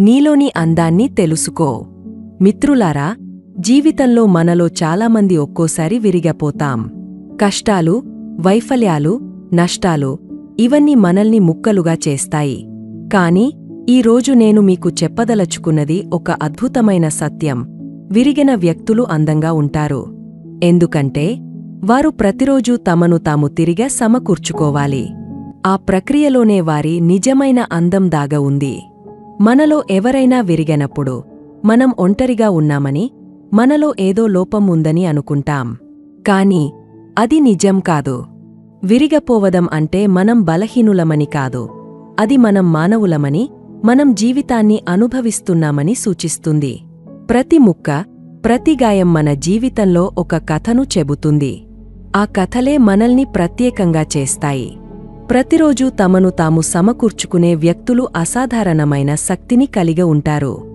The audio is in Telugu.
నీలోని అందాన్ని తెలుసుకో. మిత్రులారా జీవితంలో మనలో చాలామంది ఒక్కోసారి విరిగపోతాం. కష్టాలు వైఫల్యాలు నష్టాలు ఇవన్నీ మనల్ని ముక్కలుగా చేస్తాయి. కాని ఈరోజు నేను మీకు చెప్పదలచుకున్నది ఒక అద్భుతమైన సత్యం. విరిగిన వ్యక్తులు అందంగా ఉంటారు. ఎందుకంటే వారు ప్రతిరోజూ తమను తాము తిరిగా సమకూర్చుకోవాలి. ఆ ప్రక్రియలోనే వారి నిజమైన అందం దాగ ఉంది. మనలో ఎవరైనా విరిగనప్పుడు మనం ఒంటరిగా ఉన్నామని మనలో ఏదో లోపం ఉందని అనుకుంటాం. కాని అది నిజం కాదు. విరిగపోవడం అంటే మనం బలహీనులమని కాదు. అది మనం మానవులమని మనం జీవితాన్ని అనుభవిస్తున్నామని సూచిస్తుంది. ప్రతి ముక్క ప్రతి గాయం మన జీవితంలో ఒక కథను చెబుతుంది. ఆ కథలే మనల్ని ప్రత్యేకంగా చేస్తాయి. ప్రతిరోజూ తమను తాము సమకూర్చుకునే వ్యక్తులు అసాధారణమైన శక్తిని కలిగి ఉంటారు.